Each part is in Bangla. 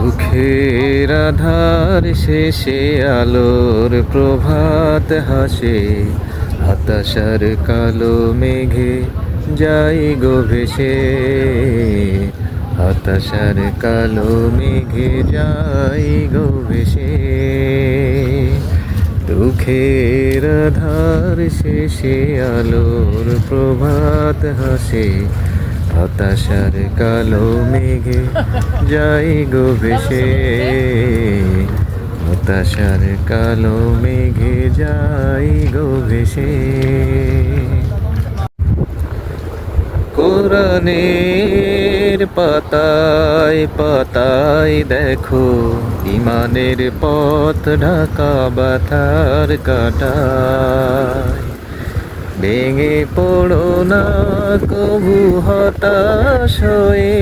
দুঃখের আধার শেষে আলোর প্রভাত হাসে। হতাশার কালো মেঘে যাই গো ভেসে। হতাশার কালো মেঘে যাই গো ভেসে। দুঃখের আধার শেষে আলোর প্রভাত হাসে। হতাশার কালো মেঘে যাই গো ভেসে। হতাশার কালো মেঘে যাই গো ভেসে। কোরআনের পাতায় পাতায় দেখো ইমানের পথ ঢাকা বাথার কাটায় ভেঙে পড়ো না, কবু হতাশ হয়ে।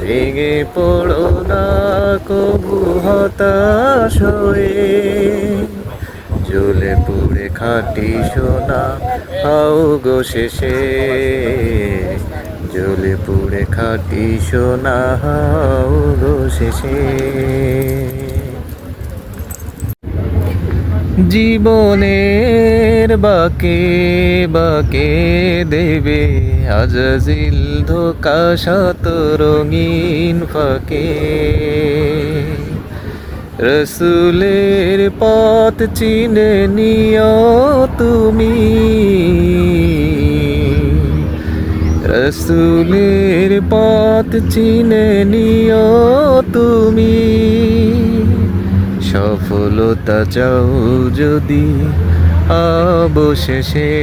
ভেঙে পড়ো না, কবু হতাশ হয়ে। জ্বলে পুড়ে খাটি সোনা, হাও গো শেষে। জ্বলে পুড়ে খাটি সোনা, হাও গো শেষে। জীবনের বাকে বাকে দেবে আজাজিল ধোকা শত রঙিন ফাঁকে। রসুলের পথ চিনে নিও তুমি। রসুলের পথ চিনে নিও তুমি। সফলতা চাও যদি অবশেষে।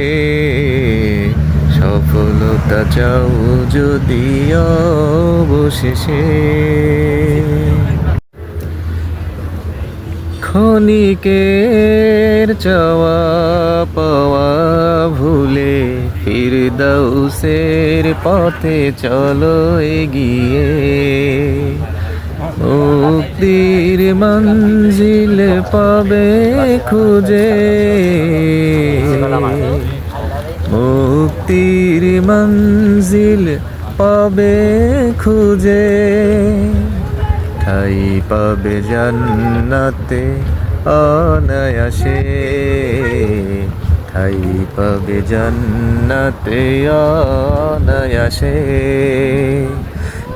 সফলতা চাও যদি অবশেষে। ক্ষণিকের চাওয়া পাওয়া ভুলে ফির ফিরদাউসের পথে চলো এগিয়ে। মুক্তির মঞ্জিল পাবে খুঁজে। মুক্তির মঞ্জিল পাবে খুঁজে। ঠাই পাবে জান্নাতে অনায়াসে। ঠাই পাবে জান্নাতে অনায়াসে।